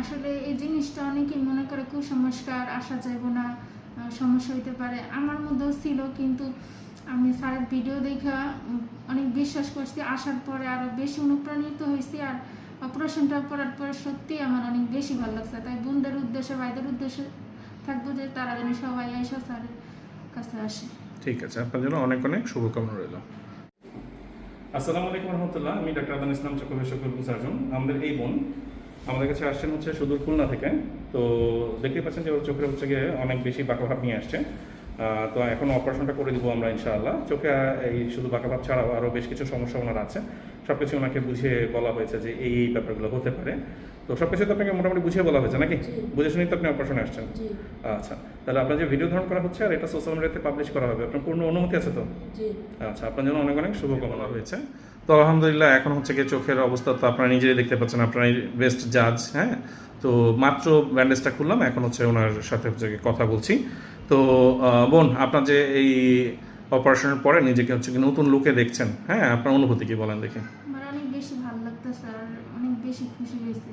আসলে এই জিনিসটা অনেকেই মনে করে কুসংস্কার আসা যাইব না সমস্যা হইতে পারে। আমার মধ্যেও ছিল কিন্তু আমি স্যারের ভিডিও দেখা অনেক বিশ্বাস করছি আসার পরে আরও বেশি অনুপ্রাণিত হয়েছি আর অপারেশনটা করার পরে সত্যি আমার অনেক বেশি ভালো লাগছে। তাই বোনদের উদ্দেশ্যে ভাইদের উদ্দেশ্যে থাকব যে তারা যেন সবাই আইসা স্যারের কাছে আসে। ঠিক আছে আপনার জন্য অনেক অনেক শুভকামনা রইল। আসসালামু আলাইকুম রহমতুল্লাহ আমি ডাক্তার আদান ইসলাম চক্র বিশেষজ্ঞ সার্জন। আমাদের এই বোন আমাদের কাছে আসছেন হচ্ছে সুদূর খুলনা থেকে। তো দেখতে পাচ্ছেন যে ওর চোখের হচ্ছে গিয়ে অনেক বেশি বাঁকাভাব নিয়ে আসছে। তো এখন অপারেশনটা করে দিব আমরা ইনশাআল্লাহ। চোখে এই শুধু বাঁকাভাব ছাড়াও আরও বেশ কিছু সমস্যা ওনার আছে। সব কিছু ওনাকে বুঝিয়ে বলা হয়েছে যে এই এই ব্যাপারগুলো হতে পারে। তো সব কিছু তো আপনাকে মোটামুটি বুঝিয়ে বলা হয়েছে নাকি? বুঝে শুনেই তো আপনি অপারেশনে আসছেন। আচ্ছা তাহলে আপনার যে ভিডিও ধারণ করা হচ্ছে আর এটা সোশ্যাল মিডিয়াতে পাবলিশ করা হবে আপনার পূর্ণ অনুমতি আছে তো? আচ্ছা আপনার জন্য অনেক অনেক শুভকামনা হয়েছে তো আলহামদুলিল্লাহ এখন হচ্ছে গিয়ে চোখের অবস্থা তো আপনারা নিজেই দেখতে পাচ্ছেন আপনারা বেস্ট জাজ হ্যাঁ? তো মাত্র ব্যান্ডেজটা খুললাম, এখন হচ্ছে ওনার সাথে হচ্ছে কথা বলছি। তো বোন, আপনার যে এই অপারেশনের পরে নিজেকে হচ্ছে কি নতুন লোকে দেখছেন হ্যাঁ? আপনার অনুভূতি কি বলেন দেখি। আমার অনেক বেশি ভালো লাগতেছে আর অনেক বেশি খুশি হয়েছি